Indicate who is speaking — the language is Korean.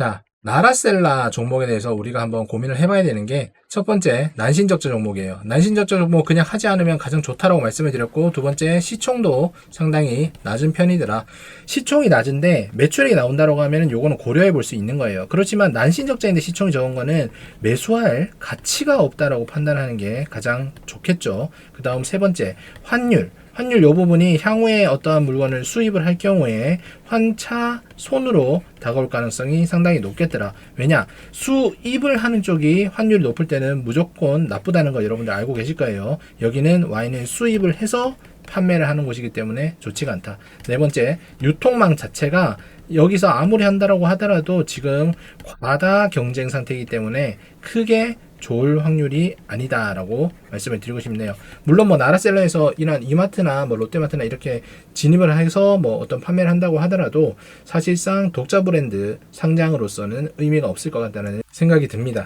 Speaker 1: 자, 나라셀라 종목에 대해서 우리가 한번 고민을 해봐야 되는 게 첫 번째 난신적자 종목이에요. 난신적자 종목 그냥 하지 않으면 가장 좋다라고 말씀을 드렸고 두 번째 시총도 상당히 낮은 편이더라. 시총이 낮은데 매출액이 나온다라고 하면은 요거는 고려해 볼 수 있는 거예요. 그렇지만 난신적자인데 시총이 적은 거는 매수할 가치가 없다라고 판단하는 게 가장 좋겠죠. 그 다음 세 번째 환율. 환율 요 부분이 향후에 어떠한 물건을 수입을 할 경우에 환차 손으로 다가올 가능성이 상당히 높겠더라. 왜냐? 수입을 하는 쪽이 환율이 높을 때는 무조건 나쁘다는 거 여러분들 알고 계실 거예요. 여기는 와인을 수입을 해서 판매를 하는 곳이기 때문에 좋지가 않다. 네 번째, 유통망 자체가 여기서 아무리 한다라고 하더라도 지금 과다 경쟁 상태이기 때문에 크게 좋을 확률이 아니다라고 말씀을 드리고 싶네요. 물론 뭐 나라셀러에서 이런 이마트나 뭐 롯데마트나 이렇게 진입을 해서 뭐 어떤 판매를 한다고 하더라도 사실상 독자 브랜드 상장으로서는 의미가 없을 것 같다는 생각이 듭니다.